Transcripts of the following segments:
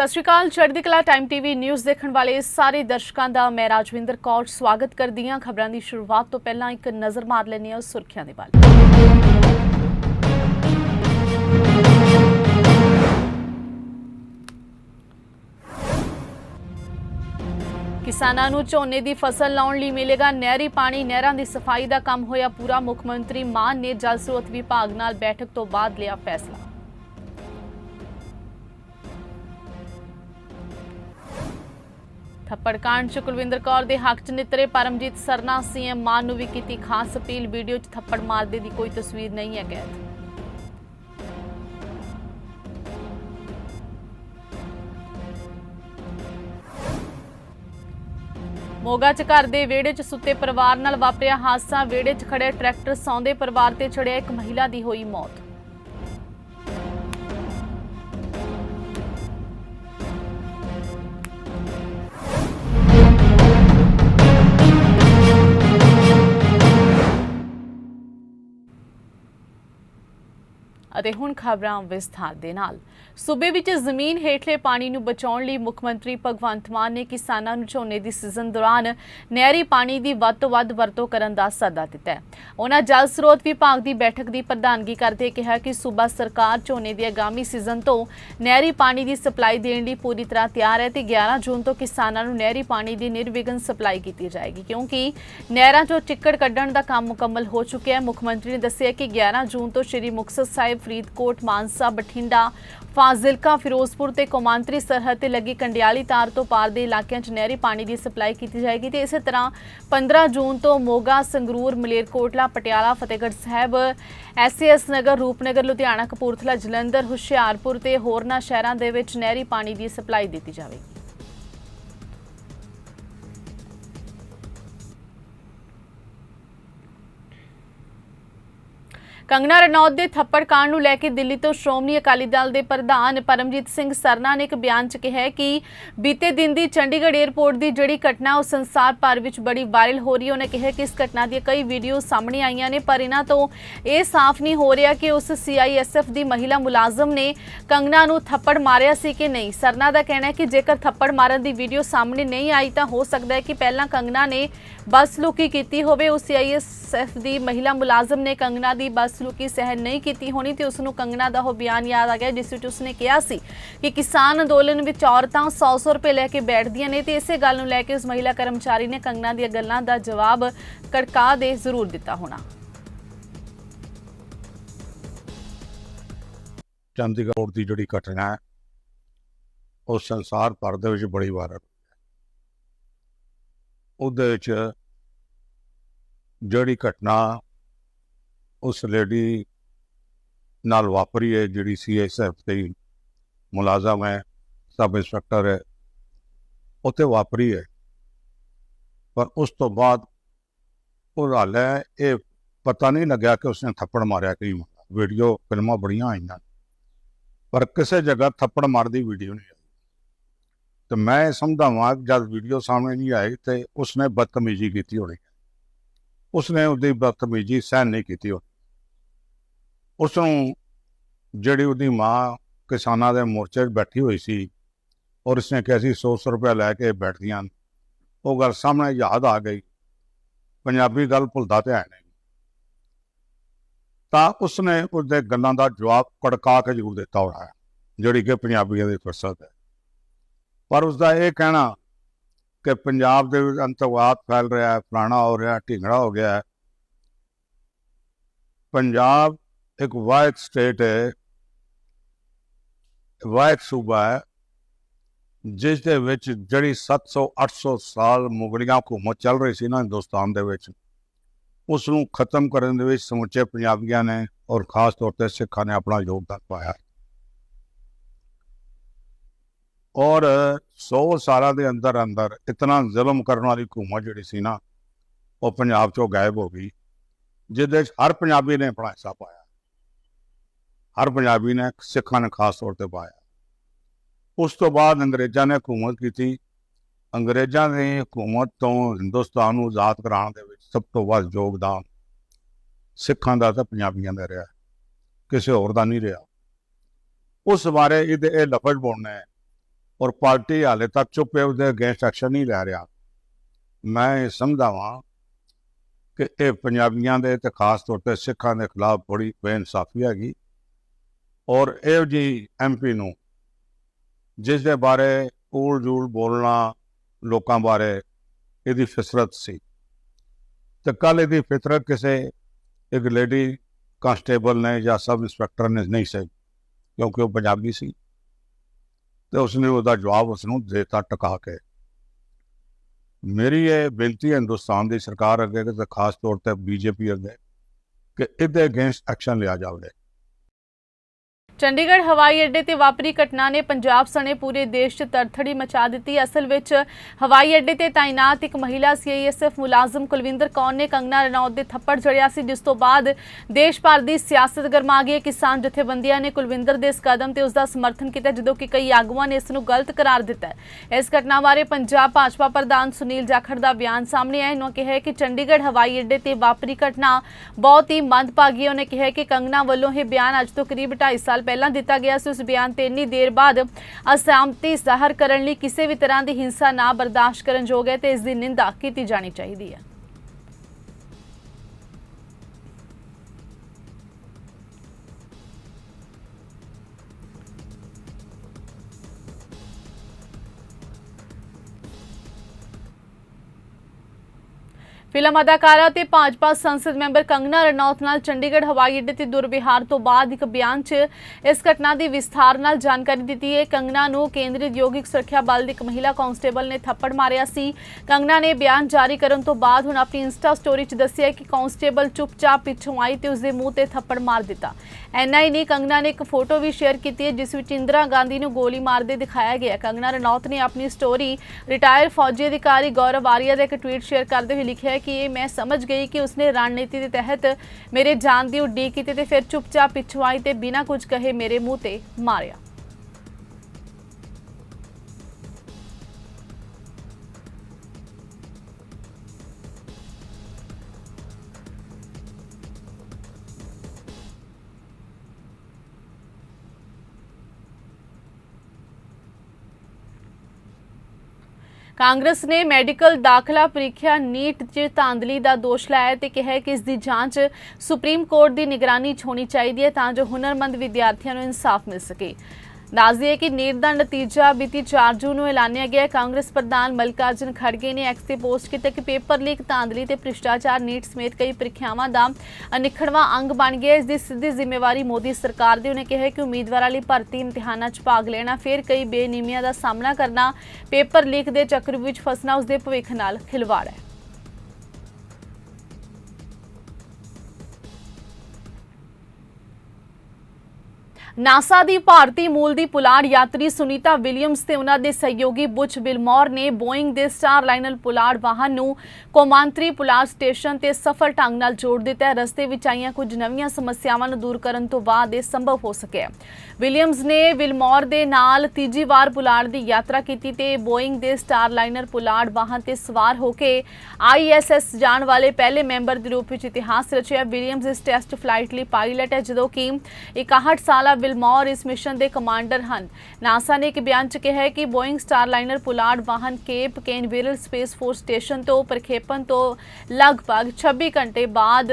ਸਤਿ ਸ਼੍ਰੀ ਅਕਾਲ, ਚੜ੍ਹਦੀ ਕਲਾ ਟਾਈਮ ਟੀਵੀ ਨਿਊਜ਼ ਦੇਖਣ ਵਾਲੇ ਸਾਰੇ ਦਰਸ਼ਕਾਂ ਦਾ ਮੈਂ ਰਾਜਵਿੰਦਰ ਕੌਰ ਸਵਾਗਤ ਕਰਦੀ ਹਾਂ। ਖਬਰਾਂ ਦੀ ਸ਼ੁਰੂਆਤ ਤੋਂ ਪਹਿਲਾਂ ਇੱਕ ਨਜ਼ਰ ਮਾਰ ਲੈਂਦੇ ਹਾਂ ਸੁਰਖੀਆਂ ਦੇ ਵੱਲ। ਕਿਸਾਨਾਂ ਨੂੰ ਝੋਨੇ ਦੀ ਫਸਲ ਲਾਉਣ ਲਈ ਮਿਲੇਗਾ ਨਹਿਰੀ ਪਾਣੀ। ਨਹਿਰਾਂ ਦੀ ਸਫ਼ਾਈ ਦਾ ਕੰਮ ਹੋਇਆ ਪੂਰਾ। ਮੁੱਖ ਮੰਤਰੀ ਮਾਨ ਨੇ ਜਲ ਸਰੋਤ ਵਿਭਾਗ ਨਾਲ ਬੈਠਕ ਤੋਂ ਬਾਅਦ ਲਿਆ ਫੈਸਲਾ। ਥੱਪੜ ਕਾਂਡ ਚ ਕੁਲਵਿੰਦਰ ਕੌਰ ਦੇ ਹੱਕ ਚ ਨਿਤਰੇ, ਪਰਮਜੀਤ ਸਰਨਾ, ਸੀਐਮ ਮਾਨ ਨੂੰ ਵੀ ਕੀਤੀ ਖਾਸ ਅਪੀਲ। ਵੀਡੀਓ ਚ ਥੱਪੜ ਮਾਰਦੇ ਦੀ ਕੋਈ ਤਸਵੀਰ ਨਹੀਂ ਹੈ ਕੈਦ। ਮੋਗਾ ਚ ਘਰ ਦੇ ਵਿਹੜੇ ਚ ਸੁੱਤੇ ਪਰਿਵਾਰ ਨਾਲ ਵਾਪਰਿਆ ਹਾਦਸਾ। ਵਿਹੜੇ ਚ ਖੜੇ ਟਰੈਕਟਰ ਸੌਂਦੇ ਪਰਿਵਾਰ ਤੇ ਛੜਿਆ ਇੱਕ ਮਹਿਲਾ ਦੀ ਹੋਈ ਮੌਤ। ਅਤੇ ਹੁਣ ਖਬਰਾਂ ਵਿਸਥਾਰ ਦੇ ਨਾਲ। ਸੂਬੇ ਵਿੱਚ ਜ਼ਮੀਨ ਹੇਠਲੇ ਪਾਣੀ ਨੂੰ ਬਚਾਉਣ ਲਈ ਮੁੱਖ ਮੰਤਰੀ ਭਗਵੰਤ ਮਾਨ ਨੇ ਕਿਸਾਨਾਂ ਨੂੰ ਝੋਨੇ ਦੀ ਸੀਜ਼ਨ ਦੌਰਾਨ ਨਹਿਰੀ ਪਾਣੀ ਦੀ ਵੱਧ ਤੋਂ ਵੱਧ ਵਰਤੋਂ ਕਰਨ ਦਾ ਸੱਦਾ ਦਿੱਤਾ ਹੈ। ਉਹਨਾਂ ਜਲ ਸਰੋਤ ਵਿਭਾਗ ਦੀ ਬੈਠਕ ਦੀ ਪ੍ਰਧਾਨਗੀ ਕਰਦੇ ਕਿਹਾ ਕਿ ਸੂਬਾ ਸਰਕਾਰ ਝੋਨੇ ਦੀ ਆਗਾਮੀ ਸੀਜ਼ਨ ਤੋਂ ਨਹਿਰੀ ਪਾਣੀ ਦੀ ਸਪਲਾਈ ਦੇਣ ਲਈ ਪੂਰੀ ਤਰ੍ਹਾਂ ਤਿਆਰ ਹੈ ਤੇ 11 ਜੂਨ ਤੋਂ ਕਿਸਾਨਾਂ ਨੂੰ ਨਹਿਰੀ ਪਾਣੀ ਦੀ ਨਿਰਵਿਘਨ ਸਪਲਾਈ ਕੀਤੀ ਜਾਏਗੀ, ਕਿਉਂਕਿ ਨਹਿਰਾਂ 'ਚੋਂ ਚਿੱਕੜ ਕੱਢਣ ਦਾ ਕੰਮ ਮੁਕੰਮਲ ਹੋ ਚੁੱਕਿਆ ਹੈ। ਮੁੱਖ ਮੰਤਰੀ ਨੇ ਦੱਸਿਆ ਕਿ 11 ਜੂਨ ਤੋਂ ਸ਼੍ਰੀ ਮੁਕਤਸਰ ਸਾਹਿਬ ਫਰੀਦਕੋਟ, ਮਾਨਸਾ, ਬਠਿੰਡਾ, ਫਾਜ਼ਿਲਕਾ, ਫਿਰੋਜ਼ਪੁਰ ਤੇ ਕੌਮਾਂਤਰੀ ਸਰਹੱਦ ਤੇ ਲੱਗੀ ਕੰਡਿਆਲੀ ਤਾਰ ਤੋਂ ਪਾਰ ਦੇ ਇਲਾਕਿਆਂ 'ਚ ਨਹਿਰੀ ਪਾਣੀ ਦੀ ਸਪਲਾਈ ਕੀਤੀ ਜਾਏਗੀ ਤੇ ਇਸੇ ਤਰ੍ਹਾਂ 15 ਜੂਨ ਤੋਂ ਮੋਗਾ, ਸੰਗਰੂਰ, ਮਲੇਰਕੋਟਲਾ, ਪਟਿਆਲਾ, ਫਤਿਹਗੜ੍ਹ ਸਾਹਿਬ ਐਸਐਸ ਨਗਰ, ਰੂਪਨਗਰ, ਲੁਧਿਆਣਾ, ਕਪੂਰਥਲਾ, ਜਲੰਧਰ, ਹੁਸ਼ਿਆਰਪੁਰ ਤੇ ਹੋਰਨਾਂ ਸ਼ਹਿਰਾਂ ਦੇ ਵਿੱਚ ਨਹਿਰੀ ਪਾਣੀ ਦੀ ਸਪਲਾਈ ਦਿੱਤੀ ਜਾਵੇਗੀ। ਕੰਗਨਾ ਰਣੌਤ ਦੇ ਥੱਪੜ ਕਾਂਡ ਨੂੰ ਲੈ ਕੇ ਦਿੱਲੀ ਤੋਂ ਸ਼੍ਰੋਮਣੀ ਅਕਾਲੀ ਦਲ ਦੇ ਪ੍ਰਧਾਨ ਪਰਮਜੀਤ ਸਿੰਘ ਸਰਨਾ ਨੇ ਇੱਕ ਬਿਆਨ 'ਚ ਕਿਹਾ ਕਿ ਬੀਤੇ ਦਿਨ ਦੀ ਚੰਡੀਗੜ੍ਹ 에ਅਰਪੋਰਟ ਦੀ ਜਿਹੜੀ ਘਟਨਾ ਉਹ ਸੰਸਾਰ ਭਰ ਵਿੱਚ ਬੜੀ ਵਾਇਰਲ ਹੋ ਰਹੀ ਹੈ। ਉਹਨੇ ਕਿਹਾ ਕਿ ਇਸ ਘਟਨਾ ਦੀਆਂ ਕਈ ਵੀਡੀਓ ਸਾਹਮਣੇ ਆਈਆਂ ਨੇ, ਪਰ ਇਹਨਾਂ ਤੋਂ ਇਹ ਸਾਫ਼ ਨਹੀਂ ਹੋ ਰਿਹਾ ਕਿ ਉਸ ਸੀਆਈਐਸਐਫ ਦੀ ਮਹਿਲਾ ਮੁਲਾਜ਼ਮ ਨੇ ਕੰਗਨਾ ਨੂੰ ਥੱਪੜ ਮਾਰਿਆ ਸੀ ਕਿ ਨਹੀਂ। ਸਰਨਾ ਦਾ ਕਹਿਣਾ ਹੈ ਕਿ ਜੇਕਰ ਥੱਪੜ ਮਾਰਨ ਦੀ ਵੀਡੀਓ ਸਾਹਮਣੇ ਨਹੀਂ ਆਈ ਤਾਂ ਹੋ ਸਕਦਾ ਹੈ ਕਿ ਪਹਿਲਾਂ ਕੰਗਨਾ ਨੇ ਬੱਸ ਲੁਕੀ ਕੀਤੀ ਹੋਵੇ। ਉਸ ਸੀਆਈਐਸਐਫ ਦੀ ਮਹਿਲਾ ਮੁਲਾਜ਼ਮ ਨੇ ਕੰਗਨਾ ਦੀ ਬੱਸ ਲੁਕੀ ਸਹਿਣ ਨਹੀਂ ਕੀਤੀ ਹੋਣੀ ਤੇ ਉਸ ਨੂੰ ਕੰਗਨਾ ਦਾ ਉਹ ਬਿਆਨ ਯਾਦ ਆ ਗਿਆ, ਜਿਸ ਵਿੱਚ ਉਸਨੇ ਕਿਹਾ ਸੀ ਕਿ ਕਿਸਾਨ ਅੰਦੋਲਨ ਵਿੱਚ ਔਰਤਾਂ 100-100 ਰੁਪਏ ਲੈ ਕੇ ਬੈਠਦੀਆਂ ਨੇ ਤੇ ਇਸੇ ਗੱਲ ਨੂੰ ਲੈ ਕੇ ਉਸ ਮਹਿਲਾ ਕਰਮਚਾਰੀ ਨੇ ਕੰਗਨਾ ਦੀਆਂ ਗੱਲਾਂ ਦਾ ਜਵਾਬ ਕੜਕਾ ਦੇ ਜ਼ਰੂਰ ਦਿੱਤਾ ਹੋਣਾ। ਚੰਡੀਗੜ੍ਹ ਦੀ ਜਿਹੜੀ ਘਟਨਾ ਹੈ, ਉਹ ਸੰਸਾਰ ਭਰ ਦੇ ਵਿੱਚ ਬੜੀ ਵਾਰ ਉਹਦੇ ਵਿੱਚ ਜਿਹੜੀ ਘਟਨਾ ਉਸ ਲੇਡੀ ਨਾਲ ਵਾਪਰੀ ਹੈ, ਜਿਹੜੀ ਸੀਐਸਐਫ ਦੀ ਮੁਲਾਜ਼ਮ ਹੈ, ਸਬ ਇੰਸਪੈਕਟਰ ਹੈ, ਉੱਥੇ ਵਾਪਰੀ ਹੈ। ਪਰ ਉਸ ਤੋਂ ਬਾਅਦ ਉਹ ਹਾਲੇ ਇਹ ਪਤਾ ਨਹੀਂ ਲੱਗਿਆ ਕਿ ਉਸਨੇ ਥੱਪੜ ਮਾਰਿਆ ਕਿ ਨਹੀਂ। ਵੀਡੀਓ, ਫਿਲਮਾਂ ਬੜੀਆਂ ਆਈਆਂ। ਪਰ ਕਿਸੇ ਜਗ੍ਹਾ ਥੱਪੜ ਮਾਰਦੀ ਵੀਡੀਓ ਨਹੀਂ ਆਈ। ਤੇ ਮੈਂ ਇਹ ਸਮਝਦਾ ਜਦ ਵੀਡੀਓ ਸਾਹਮਣੇ ਨਹੀਂ ਆਈ ਤੇ ਉਸਨੇ ਬਦਤਮੀਜ਼ੀ ਕੀਤੀ ਹੋਣੀ। ਉਸਨੇ ਉਹਦੀ ਬਦਤਮੀਜ਼ੀ ਸਹਿਨ ਨਹੀਂ ਕੀਤੀ ਹੋਣੀ। ਉਸ ਨੂੰ ਜਿਹੜੀ ਉਹਦੀ ਮਾਂ ਕਿਸਾਨਾਂ ਦੇ ਮੋਰਚੇ 'ਚ ਬੈਠੀ ਹੋਈ ਸੀ ਔਰ ਉਸਨੇ ਕਿਹਾ ਸੀ 100 ਰੁਪਏ ਲੈ ਕੇ ਬੈਠਦੀਆਂ ਉਹ ਗੱਲ ਸਾਹਮਣੇ ਯਾਦ ਆ ਗਈ। ਪੰਜਾਬੀ ਗੱਲ ਭੁੱਲਦਾ ਤੇ ਹੈ ਨਹੀਂ। ਤਾਂ ਉਸਨੇ ਉਸਦੇ ਗੱਲਾਂ ਦਾ ਜਵਾਬ ਕੜਕਾ ਕੇ ਜ਼ਰੂਰ ਦਿੱਤਾ ਹੋਣਾ ਹੈ, ਜਿਹੜੀ ਕਿ ਪੰਜਾਬੀਆਂ ਦੀ ਫਰਸਤ ਹੈ। ਪਰ ਉਸਦਾ ਇਹ ਕਹਿਣਾ ਕਿ ਪੰਜਾਬ ਦੇ ਵਿੱਚ ਅੰਤਵਾਦ ਫੈਲ ਰਿਹਾ ਹੈ, ਫਲਾਣਾ ਹੋ ਰਿਹਾ ਢਿੰਗੜਾ ਹੋ ਗਿਆ ਹੈ। ਪੰਜਾਬ ਇੱਕ ਵਾਇਟ ਸਟੇਟ ਹੈ ਵਾਇਟ ਸੂਬਾ ਹੈ ਜਿਸ ਦੇ ਵਿੱਚ ਜਿਹੜੀ 700 800 ਸਾਲ ਮੁਗਲੀਆਂ ਹਕੂਮਤ ਚੱਲ ਰਹੀ ਸੀ ਨਾ ਹਿੰਦੁਸਤਾਨ ਦੇ ਵਿੱਚ ਉਸ ਨੂੰ ਖਤਮ ਕਰਨ ਦੇ ਵਿੱਚ ਸਮੁੱਚੇ ਪੰਜਾਬੀਆਂ ਨੇ ਔਰ ਖਾਸ ਤੌਰ ਤੇ ਸਿੱਖਾਂ ਨੇ ਆਪਣਾ ਯੋਗਦਾਨ ਪਾਇਆ ਔਰ 100 ਸਾਲਾਂ ਦੇ ਅੰਦਰ ਅੰਦਰ ਇਤਨਾ ਜ਼ੁਲਮ ਕਰਨ ਵਾਲੀ ਹਕੂਮਤ ਜਿਹੜੀ ਸੀ ਨਾ ਉਹ ਪੰਜਾਬ ਚੋਂ ਗਾਇਬ ਹੋ ਗਈ ਜਿਹਦੇ ਵਿੱਚ ਹਰ ਪੰਜਾਬੀ ਨੇ ਆਪਣਾ ਹਿੱਸਾ ਪਾਇਆ ਹਰ ਪੰਜਾਬੀ ਨੇ ਸਿੱਖਾਂ ਨੇ ਖਾਸ ਤੌਰ ਤੇ ਪਾਇਆ। ਉਸ ਤੋਂ ਬਾਅਦ ਅੰਗਰੇਜ਼ਾਂ ਨੇ ਹਕੂਮਤ ਕੀਤੀ। ਅੰਗਰੇਜ਼ਾਂ ਨੇ ਹਕੂਮਤ ਤੋਂ ਹਿੰਦੁਸਤਾਨ ਨੂੰ ਆਜ਼ਾਦ ਕਰਾਉਣ ਦੇ ਵਿੱਚ ਸਭ ਤੋਂ ਵੱਧ ਯੋਗਦਾਨ ਸਿੱਖਾਂ ਦਾ ਤੇ ਪੰਜਾਬੀਆਂ ਦਾ ਰਿਹਾ। ਕਿਸੇ ਹੋਰ ਦਾ ਨਹੀਂ ਰਿਹਾ। ਉਸ ਬਾਰੇ ਇਹਦੇ ਇਹ ਲਫ਼ਜ਼ ਬੋਲਣਾ ਹੈ ਔਰ ਪਾਰਟੀ ਹਾਲੇ ਤੱਕ ਚੁੱਪ ਹੈ ਉਹਦੇ ਅਗੇਂਸਟ ਐਕਸ਼ਨ ਨਹੀਂ ਲੈ ਰਿਹਾ। ਮੈਂ ਇਹ ਸਮਝਦਾ ਵਾਂ ਕਿ ਇਹ ਪੰਜਾਬੀਆਂ ਦੇ ਤੇ ਖਾਸ ਤੌਰ ਤੇ ਸਿੱਖਾਂ ਦੇ ਖਿਲਾਫ ਬੜੀ ਬੇਇਨਸਾਫੀ ਹੈਗੀ। ਔਰ ਇਹੋ ਜੀ ਐਮਪੀ ਨੂੰ, ਜਿਸ ਦੇ ਬਾਰੇ ਊਲ ਜੂਲ ਬੋਲਣਾ ਲੋਕਾਂ ਬਾਰੇ ਇਹਦੀ ਫਿਸਰਤ ਸੀ। ਤੇ ਕੱਲ ਇਹਦੀ ਫਿਤਰਤ ਕਿਸੇ ਇੱਕ ਲੇਡੀ ਕਾਂਸਟੇਬਲ ਨੇ ਜਾਂ ਸਬ ਇੰਸਪੈਕਟਰ ਨੇ ਨਹੀਂ ਸੀ, ਕਿਉਂਕਿ ਉਹ ਪੰਜਾਬੀ ਸੀ। ਤੇ ਉਸਨੇ ਉਹਦਾ ਜਵਾਬ ਉਸ ਨੂੰ ਦੇਤਾ ਟਕਾ ਕੇ। ਮੇਰੀ ਇਹ ਬੇਨਤੀ ਹੈ ਹਿੰਦੁਸਤਾਨ ਦੀ ਸਰਕਾਰ ਅੱਗੇ, ਤੇ ਖਾਸ ਤੌਰ ਤੇ ਬੀਜੇਪੀ ਅੱਗੇ, ਕਿ ਇਹਦੇ ਅਗੇਂਸਟ ਐਕਸ਼ਨ ਲਿਆ ਜਾਵੇ। ਚੰਡੀਗੜ੍ਹ ਹਵਾਈ ਅੱਡੇ ਤੇ ਵਾਪਰੀ ਘਟਨਾ ਨੇ ਪੰਜਾਬ ਸਣੇ ਪੂਰੇ ਦੇਸ਼ 'ਚ ਤਰਥੜੀ ਮਚਾ ਦਿੱਤੀ। ਅਸਲ ਵਿੱਚ ਹਵਾਈ ਅੱਡੇ ਤੇ ਤਾਇਨਾਤ ਇੱਕ ਮਹਿਲਾ ਸੀਆਈਐਸਐਫ ਮੁਲਾਜ਼ਮ ਕੁਲਵਿੰਦਰ ਕੌਰ ਨੇ ਕੰਗਨਾ ਰਣੌਤ ਦੇ ਥੱਪੜ ਜੜਿਆ ਸੀ, ਜਿਸ ਤੋਂ ਬਾਅਦ ਦੇਸ਼ ਭਰ ਦੀ ਸਿਆਸਤ ਗਰਮਾ ਗਈ। ਕਿਸਾਨ ਜਥੇਬੰਦੀਆਂ ਨੇ ਕੁਲਵਿੰਦਰ ਦੇ ਇਸ ਕਦਮ ਤੇ ਉਸ ਦਾ ਸਮਰਥਨ ਕੀਤਾ, ਜਦੋਂ ਕਿ ਕਈ ਆਗੂਆਂ ਨੇ ਇਸ ਨੂੰ ਗਲਤ ਕਰਾਰ ਦਿੱਤਾ ਇਸ ਘਟਨਾ ਬਾਰੇ ਪੰਜਾਬ ਭਾਜਪਾ ਪ੍ਰਧਾਨ ਸੁਨੀਲ ਜਾਖੜ ਦਾ ਬਿਆਨ ਸਾਹਮਣੇ ਆਇਆ। ਉਹਨਾਂ ਕਿਹਾ ਕਿ ਚੰਡੀਗੜ੍ਹ ਹਵਾਈ ਅੱਡੇ ਤੇ ਵਾਪਰੀ ਘਟਨਾ ਬਹੁਤ ਹੀ ਮੰਦਭਾਗੀ ਹੈ। ਉਹਨੇ ਕਿਹਾ ਕਿ ਕੰਗਨਾ ਵੱਲੋਂ ਇਹ ਬਿਆਨ ਅੱਜ ਤੋਂ ਕਰੀਬ 2.5 ਸਾਲ ਪਹਿਲਾਂ ਦਿੱਤਾ ਗਿਆ ਸੀ ਉਸ ਬਿਆਨ ਤੇ ਇੰਨੀ ਦੇਰ ਬਾਅਦ ਅਸਹਿਮਤੀ ਜ਼ਾਹਰ ਕਰਨ ਲਈ ਕਿਸੇ ਵੀ ਤਰ੍ਹਾਂ ਦੀ ਹਿੰਸਾ ਨਾ ਬਰਦਾਸ਼ਤ ਕਰਨ ਯੋਗ ਹੈ ਤੇ ਇਸ ਦੀ ਨਿੰਦਾ ਕੀਤੀ ਜਾਣੀ ਚਾਹੀਦੀ ਹੈ। ਫਿਲਮ ਅਦਾਕਾਰਾ ਤੇ ਭਾਜਪਾ ਸੰਸਦ ਮੈਂਬਰ ਕੰਗਨਾ ਰਣੌਤ ਨਾਲ ਚੰਡੀਗੜ੍ਹ ਹਵਾਈ ਅੱਡੇ ਤੇ ਦੁਰਵਿਹਾਰ ਤੋਂ ਬਾਅਦ ਇੱਕ ਬਿਆਨ 'ਚ ਇਸ ਘਟਨਾ ਦੀ ਵਿਸਥਾਰ ਨਾਲ ਜਾਣਕਾਰੀ ਦਿੱਤੀ ਹੈ। ਕੰਗਨਾ ਨੂੰ ਕੇਂਦਰੀ ਉਦਯੋਗਿਕ ਸੁਰੱਖਿਆ ਬਲ ਦੀ ਇੱਕ ਮਹਿਲਾ ਕਾਂਸਟੇਬਲ ਨੇ ਥੱਪੜ ਮਾਰਿਆ ਸੀ। ਕੰਗਨਾ ਨੇ ਬਿਆਨ ਜਾਰੀ ਕਰਨ ਤੋਂ ਬਾਅਦ ਹੁਣ ਆਪਣੀ ਇੰਸਟਾ ਸਟੋਰੀ 'ਚ ਦੱਸਿਆ ਕਿ ਕਾਂਸਟੇਬਲ ਚੁੱਪਚਾਪ ਪਿੱਛੋਂ ਆਈ ਤੇ ਉਸਦੇ ਮੂੰਹ ਤੇ ਥੱਪੜ ਮਾਰ ਦਿੱਤਾ। ਐਨਾ ਹੀ ਨਹੀਂ ਕੰਗਨਾ ਨੇ ਇੱਕ ਫੋਟੋ ਵੀ ਸ਼ੇਅਰ ਕੀਤੀ ਹੈ, ਜਿਸ ਵਿੱਚ ਇੰਦਰਾ ਗਾਂਧੀ ਨੂੰ ਗੋਲੀ ਮਾਰਦੇ ਦਿਖਾਇਆ ਗਿਆ ਕੰਗਨਾ ਰਣੌਤ ਨੇ ਆਪਣੀ ਸਟੋਰੀ ਰਿਟਾਇਰ ਫੌਜੀ ਅਧਿਕਾਰੀ ਗੌਰਵ ਆਰੀਆ ਦਾ ਇੱਕ ਟਵੀਟ ਸ਼ੇਅਰ ਕਰਦੇ ਹੋਏ ਲਿਖਿਆ ਕਿ ਇਹ ਮੈਂ ਸਮਝ ਗਈ ਕਿ ਉਸਨੇ ਰਣਨੀਤੀ ਦੇ ਤਹਿਤ ਮੇਰੇ ਜਾਨ ਦੀ ਉਡੀਕ ਕੀਤੀ ਤੇ ਫਿਰ ਚੁੱਪਚਾਪ ਪਿੱਛੋਂ ਆਈ ਤੇ ਬਿਨਾਂ ਕੁਝ ਕਹੇ ਮੇਰੇ ਮੂੰਹ ਤੇ ਮਾਰਿਆ। ਕਾਂਗਰਸ ਨੇ ਮੈਡੀਕਲ ਦਾਖਲਾ ਪ੍ਰੀਖਿਆ ਨੀਟ 'ਚ ਧਾਂਦਲੀ ਦਾ ਦੋਸ਼ ਲਾਇਆ ਤੇ ਕਿਹਾ ਕਿ ਇਸ ਦੀ ਜਾਂਚ ਸੁਪਰੀਮ ਕੋਰਟ ਦੀ ਨਿਗਰਾਨੀ 'ਚ ਹੋਣੀ ਚਾਹੀਦੀ ਹੈ ਤਾਂ ਜੋ ਹੁਨਰਮੰਦ ਵਿਦਿਆਰਥੀਆਂ ਨੂੰ ਇਨਸਾਫ ਮਿਲ ਸਕੇ। ਦੱਸ ਦਈਏ ਕਿ ਨੀਟ ਦਾ ਨਤੀਜਾ ਬੀਤੀ 4 ਜੂਨ ਨੂੰ ਐਲਾਨਿਆ ਗਿਆ ਕਾਂਗਰਸ ਪ੍ਰਧਾਨ ਮਲਕਾਰਜਨ ਖੜਗੇ ਨੇ ਐਕਸ ਤੇ ਪੋਸਟ ਕੀਤਾ ਕਿ ਪੇਪਰ ਲੀਕ, ਧਾਂਦਲੀ ਤੇ ਭ੍ਰਿਸ਼ਟਾਚਾਰ ਨੀਟ ਸਮੇਤ ਕਈ ਪ੍ਰੀਖਿਆਵਾਂ ਦਾ ਅਨਿੱਖੜਵਾਂ ਅੰਗ ਬਣ ਗਿਆ ਇਸ ਦੀ ਸਿੱਧੀ ਜ਼ਿੰਮੇਵਾਰੀ ਮੋਦੀ ਸਰਕਾਰ ਦੀ। ਉਹਨੇ ਕਿਹਾ ਕਿ ਉਮੀਦਵਾਰਾਂ ਲਈ ਭਰਤੀ ਇਮਤਿਹਾਨਾਂ 'ਚ ਭਾਗ ਲੈਣਾ, ਫਿਰ ਕਈ ਬੇਨਿਯਮੀਆਂ ਦਾ ਸਾਹਮਣਾ ਕਰਨਾ, ਪੇਪਰ ਲੀਕ ਦੇ ਚੱਕਰ ਵਿੱਚ ਫਸਣਾ ਉਸ ਦੇ ਭਵਿੱਖ ਨਾਲ ਖਿਲਵਾੜ ਹੈ। ਨਾਸਾ ਦੀ ਭਾਰਤੀ ਮੂਲ ਦੀ ਪੁਲਾੜ ਯਾਤਰੀ ਸੁਨੀਤਾ ਵਿਲੀਅਮਸ ਤੇ ਉਹਨਾਂ ਦੇ ਸਹਿਯੋਗੀ ਬੁਚ ਬਿਲਮੌਰ ਨੇ ਬੋਇੰਗ ਦੇ ਸਟਾਰਲਾਈਨਰ ਪੁਲਾੜ ਵਾਹਨ ਨੂੰ ਕੋਮਾਂਤਰੀ ਪੁਲਾੜ ਸਟੇਸ਼ਨ ਤੇ ਸਫਲ ਢੰਗ ਨਾਲ ਜੋੜ ਦਿੱਤਾ ਹੈ। ਰਸਤੇ ਵਿੱਚ ਆਈਆਂ ਕੁਝ ਨਵੀਆਂ ਸਮੱਸਿਆਵਾਂ ਨੂੰ ਦੂਰ ਕਰਨ ਤੋਂ ਬਾਅਦ ਇਹ ਸੰਭਵ ਹੋ ਸਕਿਆ ਵਿਲੀਅਮਸ ਨੇ ਵਿਲਮੌਰ ਦੇ ਨਾਲ ਤੀਜੀ ਵਾਰ ਪੁਲਾੜ ਦੀ ਯਾਤਰਾ ਕੀਤੀ ਤੇ ਬੋਇੰਗ ਦੇ ਸਟਾਰਲਾਈਨਰ ਪੁਲਾੜ ਵਾਹਨ ਤੇ ਸਵਾਰ ਹੋ ਕੇ ਆਈਐਸਐਸ ਜਾਣ ਵਾਲੇ ਪਹਿਲੇ ਮੈਂਬਰ ਦੇ ਰੂਪ ਵਿੱਚ ਇਤਿਹਾਸ ਰਚਿਆ। ਵਿਲੀਅਮਸ ਇਸ ਟੈਸਟ ਫਲਾਈਟ ਲਈ ਪਾਇਲਟ ਹੈ, ਜਦੋਂ ਕਿ 61 ਸਾਲਾ ਵਿਲਮੌਰ ਇਸ ਮਿਸ਼ਨ ਦੇ ਕਮਾਂਡਰ ਹਨ। ਨਾਸਾ ਨੇ ਇੱਕ ਬਿਆਨ 'ਚ ਕਿਹਾ ਹੈ ਕਿ ਬੋਇੰਗ ਸਟਾਰਲਾਈਨਰ ਪੁਲਾੜ ਵਾਹਨ Cape Canaveral space force station ਤੋਂ ਪ੍ਰਖੇਪਣ ਤੋਂ ਲਗਭਗ 26 ਘੰਟੇ ਬਾਅਦ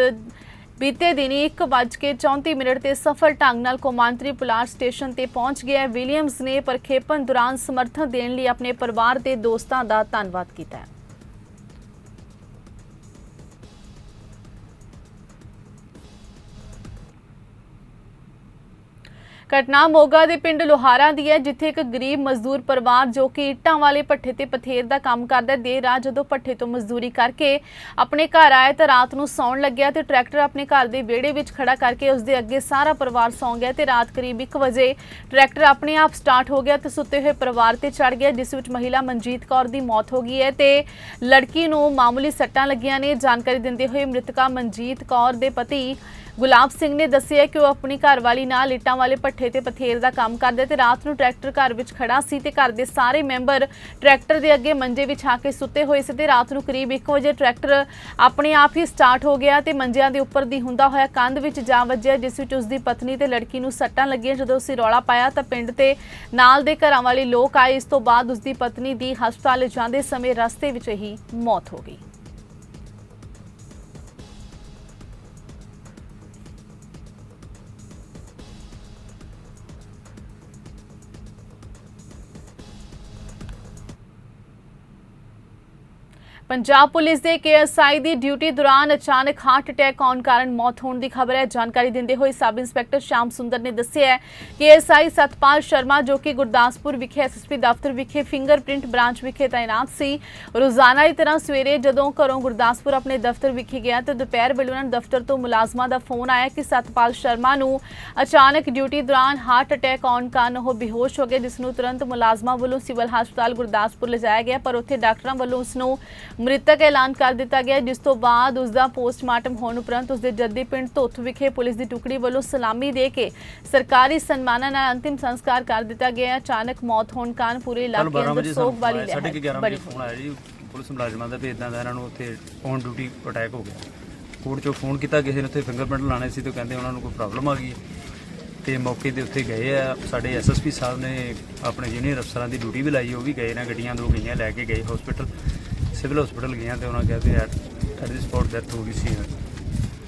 ਬੀਤੇ ਦਿਨੀ 1:34 ਮਿੰਟ ਤੇ ਸਫਲ ਢੰਗ ਨਾਲ ਕੌਮਾਂਤਰੀ ਪੁਲਾੜ ਸਟੇਸ਼ਨ ਤੇ ਪਹੁੰਚ ਗਿਆ ਵਿਲੀਅਮਸ ਨੇ ਪ੍ਰਖੇਪਣ ਦੌਰਾਨ ਸਮਰਥਨ ਦੇਣ ਲਈ ਆਪਣੇ ਪਰਿਵਾਰ ਤੇ ਦੋਸਤਾਂ ਦਾ ਧੰਨਵਾਦ ਕੀਤਾ ਹੈ। ਘਟਨਾ ਮੋਗਾ ਦੇ ਪਿੰਡ ਲੋਹਾਰਾ ਦੀ ਹੈ ਜਿੱਥੇ ਇੱਕ ਗਰੀਬ ਮਜ਼ਦੂਰ ਪਰਿਵਾਰ ਜੋ ਕਿ ਇੱਟਾਂ ਵਾਲੇ ਪੱਠੇ ਤੇ ਪਥੇਰ ਦਾ ਕੰਮ ਕਰਦਾ ਹੈ, ਦੇਰ ਰਾਤ ਜਦੋਂ ਪੱਠੇ ਤੋਂ ਮਜ਼ਦੂਰੀ ਕਰਕੇ ਆਪਣੇ ਘਰ ਆਇਆ ਤਾਂ ਰਾਤ ਨੂੰ ਸੌਣ ਲੱਗਿਆ ਤੇ ਟਰੈਕਟਰ ਆਪਣੇ ਘਰ ਦੇ ਵਿਹੜੇ ਵਿੱਚ ਖੜਾ ਕਰਕੇ ਉਸ ਦੇ ਅੱਗੇ ਸਾਰਾ ਪਰਿਵਾਰ ਸੌਂ ਗਿਆ ਤੇ ਰਾਤ ਕਰੀਬ 1 ਵਜੇ ਟਰੈਕਟਰ ਆਪਣੇ ਆਪ ਸਟਾਰਟ ਹੋ ਗਿਆ ਤੇ ਸੁੱਤੇ ਹੋਏ ਪਰਿਵਾਰ ਤੇ ਚੜ ਗਿਆ ਜਿਸ ਵਿੱਚ ਮਹਿਲਾ ਮਨਜੀਤ ਕੌਰ ਦੀ ਮੌਤ ਹੋ ਗਈ ਹੈ ਤੇ ਲੜਕੀ ਨੂੰ ਮਾਮੂਲੀ ਸੱਟਾਂ ਲੱਗੀਆਂ ਨੇ। ਜਾਣਕਾਰੀ ਦਿੰਦੇ ਹੋਏ ਮ੍ਰਿਤਕਾ ਮਨਜੀਤ ਕੌਰ ਦੇ ਪਤੀ ਗੁਲਾਬ ਸਿੰਘ ਨੇ ਦੱਸਿਆ ਕਿ ਉਹ ਆਪਣੀ ਘਰਵਾਲੀ ਨਾਲ ਇੱਟਾਂ ਵਾਲੇ ਭੱਠੇ ਤੇ ਪਥੇਰ ਦਾ ਕੰਮ ਕਰਦੇ ਤੇ ਰਾਤ ਨੂੰ ਟਰੈਕਟਰ ਘਰ ਵਿੱਚ ਖੜਾ ਸੀ ਤੇ ਘਰ ਦੇ ਸਾਰੇ ਮੈਂਬਰ ਟਰੈਕਟਰ ਦੇ ਅੱਗੇ ਮੰਜੇ ਵਿਛਾ ਕੇ ਸੁੱਤੇ ਹੋਏ ਸੀ ਤੇ ਰਾਤ ਨੂੰ ਕਰੀਬ 1 ਵਜੇ ਟਰੈਕਟਰ ਆਪਣੇ ਆਪ ਹੀ ਸਟਾਰਟ ਹੋ ਗਿਆ ਤੇ ਮੰਜਿਆਂ ਦੇ ਉੱਪਰ ਦੀ ਹੁੰਦਾ ਹੋਇਆ ਕੰਧ ਵਿੱਚ ਜਾ ਵੱਜਿਆ, ਜਿਸ ਵਿੱਚ ਉਸ ਦੀ ਪਤਨੀ ਤੇ ਲੜਕੀ ਨੂੰ ਸੱਟਾਂ ਲੱਗੀਆਂ। ਜਦੋਂ ਉਸ ਰੌਲਾ ਪਾਇਆ ਤਾਂ ਪਿੰਡ ਤੇ ਨਾਲ ਦੇ ਘਰਾਂ ਵਾਲੇ ਲੋਕ ਆਏ। ਇਸ ਤੋਂ ਬਾਅਦ ਉਸ ਦੀ ਪਤਨੀ ਦੀ ਹਸਪਤਾਲ ਜਾਂਦੇ ਸਮੇਂ ਰਸਤੇ ਵਿੱਚ ਹੀ ਮੌਤ ਹੋ ਗਈ। ਪੰਜਾਬ ਪੁਲਿਸ ਦੇ ਕੇਐਸਆਈ ਦੀ ਡਿਊਟੀ ਦੌਰਾਨ ਅਚਾਨਕ ਹਾਰਟ ਅਟੈਕ ਆਉਣ ਕਾਰਨ ਮੌਤ ਹੋਣ ਦੀ ਖਬਰ ਹੈ। ਜਾਣਕਾਰੀ ਦਿੰਦੇ ਹੋਏ ਸਬ ਇੰਸਪੈਕਟਰ ਸ਼ਾਮ ਸੁੰਦਰ ਨੇ ਦੱਸਿਆ ਹੈ ਕਿ ਐਸਆਈ ਸਤਪਾਲ ਸ਼ਰਮਾ, ਜੋ ਕਿ ਗੁਰਦਾਸਪੁਰ ਵਿਖੇ ਐਸਐਸਪੀ ਦਫ਼ਤਰ ਵਿਖੇ ਫਿੰਗਰਪ੍ਰਿੰਟ ਬ੍ਰਾਂਚ ਵਿਖੇ ਤਾਇਨਾਤ ਸੀ, ਰੋਜ਼ਾਨਾ ਦੀ ਤਰ੍ਹਾਂ ਸਵੇਰੇ ਜਦੋਂ ਘਰੋਂ ਗੁਰਦਾਸਪੁਰ ਆਪਣੇ ਦਫ਼ਤਰ ਵਿਖੇ ਗਿਆ ਤਾਂ ਦੁਪਹਿਰ ਵੇਲੇ ਉਹਨਾਂ ਨੂੰ ਦਫ਼ਤਰ ਤੋਂ ਮੁਲਾਜ਼ਮਾਂ ਦਾ ਫੋਨ ਆਇਆ ਕਿ ਸਤਪਾਲ ਸ਼ਰਮਾ ਨੂੰ ਅਚਾਨਕ ਡਿਊਟੀ ਦੌਰਾਨ ਹਾਰਟ ਅਟੈਕ ਆਉਣ ਕਾਰਨ ਉਹ ਬੇਹੋਸ਼ ਹੋ ਗਏ, ਜਿਸ ਨੂੰ ਤੁਰੰਤ ਮੁਲਾਜ਼ਮਾਂ ਵੱਲੋਂ ਸਿਵਲ ਹਸਪਤਾਲ ਗੁਰਦਾਸਪੁਰ ਲਿਜਾਇਆ ਗਿਆ, ਪਰ ਉੱਥੇ ਡਾਕਟਰਾਂ ਵੱਲੋਂ ਉਸ ਨੂੰ ਮ੍ਰਿਤਕ ਐਲਾਨ ਕਰ ਦਿੱਤਾ ਗਿਆ ਜਿਸ ਤੋਂ ਬਾਅਦ ਉਸ ਦਾ ਪੋਸਟਮਾਰਟਮ ਹੋਣ ਉਪਰੰਤ ਉਸ ਦੇ ਜੱਦੀ ਪਿੰਡ ਧੋਥ ਵਿਖੇ ਪੁਲਿਸ ਦੀ ਟੁਕੜੀ ਵੱਲੋਂ ਸਲਾਮੀ ਦੇ ਕੇ ਸਰਕਾਰੀ ਸਨਮਾਨਾਂ ਨਾਲ ਅੰਤਿਮ ਸੰਸਕਾਰ ਕਰ ਦਿੱਤਾ ਗਿਆ। ਅਚਾਨਕ ਮੌਤ ਹੋਣ ਕਾਰਨ ਪੂਰੇ ਇਲਾਕੇ 12 ਅੰਦਰ ਸੋਗ ਵਾਲੀ ਲਹਿਰ 11 ਬੜੀ ਵਜੇ ਫੋਨ ਆਇਆ ਜੀ ਪੁਲਿਸ ਮੁਲਾਜ਼ਮਾਂ ਦਾ ਵੀ ਇਦਾਂ ਦਾ ਇਹਨਾਂ ਨੂੰ ਉੱਥੇ ਔਨ ਡਿਊਟੀ ਅਟੈਕ ਹੋ ਗਿਆ। ਕੋਰਟ 'ਚੋਂ ਫੋਨ ਕੀਤਾ ਕਿਸੇ ਨੇ ਉੱਥੇ ਫਿੰਗਰਪ੍ਰਿੰਟ ਲਾਣੇ ਸੀ ਤੇ ਕਹਿੰਦੇ ਉਹਨਾਂ ਨੂੰ ਕੋਈ ਪ੍ਰੋਬਲਮ ਆ ਗਈ ਤੇ ਮੌਕੇ ਤੇ ਉੱਥੇ ਗਏ ਆ ਸਾਡੇ ਐਸਐਸਪੀ ਸਾਹਿਬ ਨੇ ਆਪਣੇ ਜੂਨੀਅਰ ਅਫਸਰਾਂ ਦੀ ਡਿਊਟੀ ਵੀ ਲਾਈ ਉਹ ਵੀ ਗਏ ਨੇ ਗੱਡੀਆਂ ਦੋ ਗਈਆਂ ਲੈ ਕੇ ਗਏ ਹਸਪੀਟਲ ਸਿਵਲ ਹਸਪੀਟਲ ਗਈਆਂ ਤੇ ਉਹਨਾਂ ਕਿਹਾ ਤੇ ਐਟ ਦੀ ਸਪੌਟ ਡੈਥ ਹੋ ਗਈ ਸੀ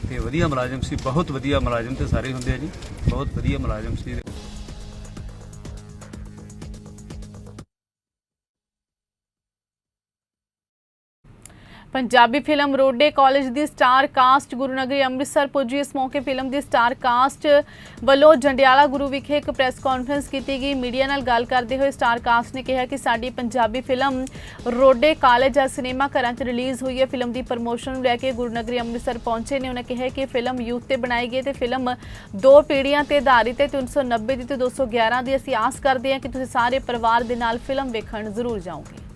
ਤੇ ਵਧੀਆ ਮੁਲਾਜ਼ਮ ਸੀ, ਬਹੁਤ ਵਧੀਆ ਮੁਲਾਜ਼ਮ ਤੇ ਸਾਰੇ ਹੁੰਦੇ ਆ ਜੀ, ਬਹੁਤ ਵਧੀਆ ਮੁਲਾਜ਼ਮ ਸੀ। ਪੰਜਾਬੀ ਫਿਲਮ ਰੋਡੇ ਕਾਲਜ ਦੀ ਸਟਾਰ ਕਾਸਟ ਗੁਰੂਨਗਰੀ ਅੰਮ੍ਰਿਤਸਰ ਪੁੱਜੀ। ਇਸ ਮੌਕੇ ਫਿਲਮ ਦੀ ਸਟਾਰ ਕਾਸਟ ਵੱਲੋਂ ਜੰਡਿਆਲਾ ਗੁਰੂ ਵਿਖੇ ਇੱਕ ਪ੍ਰੈਸ ਕਾਨਫਰੰਸ ਕੀਤੀ ਗਈ। ਮੀਡੀਆ ਨਾਲ ਗੱਲ ਕਰਦੇ ਹੋਏ ਸਟਾਰ ਕਾਸਟ ਨੇ ਕਿਹਾ ਕਿ ਸਾਡੀ ਪੰਜਾਬੀ ਫਿਲਮ ਰੋਡੇ ਕਾਲਜ ਆ ਸਿਨੇਮਾ ਘਰਾਂ 'ਚ ਰਿਲੀਜ਼ ਹੋਈ ਹੈ। ਫਿਲਮ ਦੀ ਪ੍ਰਮੋਸ਼ਨ ਨੂੰ ਲੈ ਕੇ ਗੁਰੂਨਗਰੀ ਅੰਮ੍ਰਿਤਸਰ ਪਹੁੰਚੇ ਨੇ। ਉਹਨਾਂ ਕਿਹਾ ਕਿ ਫਿਲਮ ਯੂਥ ਤੇ ਬਣਾਈ ਗਈ ਤੇ ਫਿਲਮ ਦੋ ਪੀੜ੍ਹੀਆਂ ਤੇ ਆਧਾਰਿਤ ਹੈ ਤੇ 1990 ਦੀ ਤੇ 211 ਦੀ ਅਸੀਂ ਆਸ ਕਰਦੇ ਹਾਂ ਕਿ ਤੁਸੀਂ ਸਾਰੇ ਪਰਿਵਾਰ ਦੇ ਨਾਲ ਫਿਲਮ ਵੇਖਣ ਜ਼ਰੂਰ ਜਾਓਗੇ।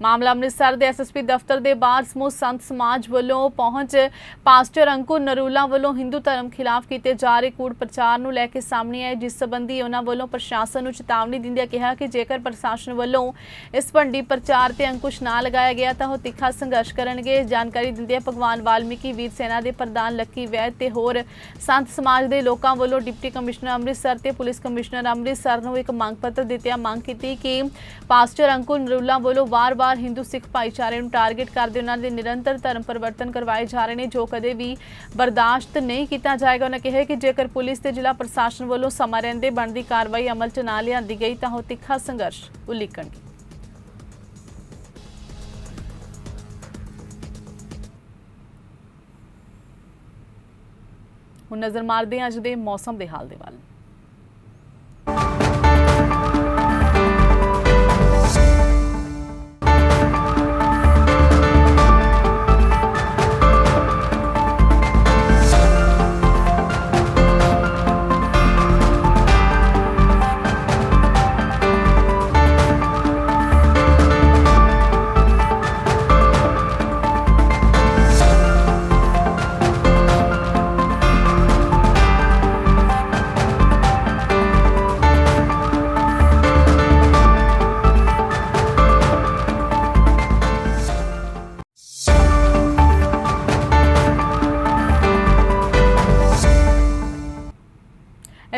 ਮਾਮਲਾ ਅੰਮ੍ਰਿਤਸਰ ਦੇ ਐਸਐਸਪੀ ਦਫ਼ਤਰ ਦੇ ਬਾਹਰ ਸਮੂਹ ਸੰਤ ਸਮਾਜ ਵੱਲੋਂ ਪਹੁੰਚ ਪਾਸਟਰ ਅੰਕੁਰ ਨਰੂਲਾ ਵੱਲੋਂ ਹਿੰਦੂ ਧਰਮ ਖਿਲਾਫ ਕੀਤੇ ਜਾ ਰਹੇ ਕੂੜ ਪ੍ਰਚਾਰ ਨੂੰ ਲੈ ਕੇ ਸਾਹਮਣੇ ਆਏ, ਜਿਸ ਸੰਬੰਧੀ ਉਹਨਾਂ ਵੱਲੋਂ ਪ੍ਰਸ਼ਾਸਨ ਨੂੰ ਚੇਤਾਵਨੀ ਦਿੰਦਿਆਂ ਕਿਹਾ ਕਿ ਜੇਕਰ ਪ੍ਰਸ਼ਾਸਨ ਵੱਲੋਂ ਇਸ ਭੰਡੀ ਪ੍ਰਚਾਰ ਤੇ ਅੰਕੁਸ਼ ਨਾ ਲਗਾਇਆ ਗਿਆ ਤਾਂ ਉਹ ਤਿੱਖਾ ਸੰਘਰਸ਼ ਕਰਨਗੇ। ਜਾਣਕਾਰੀ ਦਿੰਦਿਆਂ ਭਗਵਾਨ ਵਾਲਮੀਕੀ, ਵੀਰ ਸੈਨਾ ਦੇ ਪ੍ਰਧਾਨ ਲੱਕੀ ਵੈਦ ਤੇ ਹੋਰ ਸੰਤ ਸਮਾਜ ਦੇ ਲੋਕਾਂ ਵੱਲੋਂ ਡਿਪਟੀ ਕਮਿਸ਼ਨਰ ਅੰਮ੍ਰਿਤਸਰ ਤੇ ਪੁਲਿਸ ਕਮਿਸ਼ਨਰ ਅੰਮ੍ਰਿਤਸਰ ਨੂੰ ਇੱਕ ਮੰਗ ਪੱਤਰ ਦਿੱਤਿਆਂ ਮੰਗ ਕੀਤੀ ਕਿ ਪਾਸਟਰ ਅੰਕੁਰ ਨਰੂਲਾ ਵੱਲੋਂ ਵਾਰ-ਵਾਰ ਹਿੰਦੂ ਸਿੱਖ ਭਾਈਚਾਰੇ ਨੂੰ ਟਾਰਗੇਟ ਕਰਦੇ ਉਹਨਾਂ ਦੇ ਨਿਰੰਤਰ ਧਰਮ ਪਰਿਵਰਤਨ ਕਰਵਾਏ ਜਾ ਰਹੇ ਨੇ, ਜੋ ਕਦੇ ਵੀ ਬਰਦਾਸ਼ਤ ਨਹੀਂ ਕੀਤਾ ਜਾਏਗਾ। ਉਹਨਾਂ ਕਿਹਾ ਕਿ ਜੇਕਰ ਪੁਲਿਸ ਤੇ ਜ਼ਿਲ੍ਹਾ ਪ੍ਰਸ਼ਾਸਨ ਵੱਲੋਂ ਸਮਾਂ ਰਹਿੰਦੇ ਬਣਦੀ ਕਾਰਵਾਈ ਅਮਲ 'ਚ ਨਾ ਲਿਆਂਦੀ ਗਈ, ਤਾਂ ਉਹ ਤਿੱਖਾ ਸੰਘਰਸ਼ ਉਲੀਕਣਗੇ। ਹੁਣ ਨਜ਼ਰ ਮਾਰਦੇ ਹਾਂ ਅੱਜ ਦੇ ਮੌਸਮ ਦੇ ਹਾਲ ਦੇ ਵੱਲ।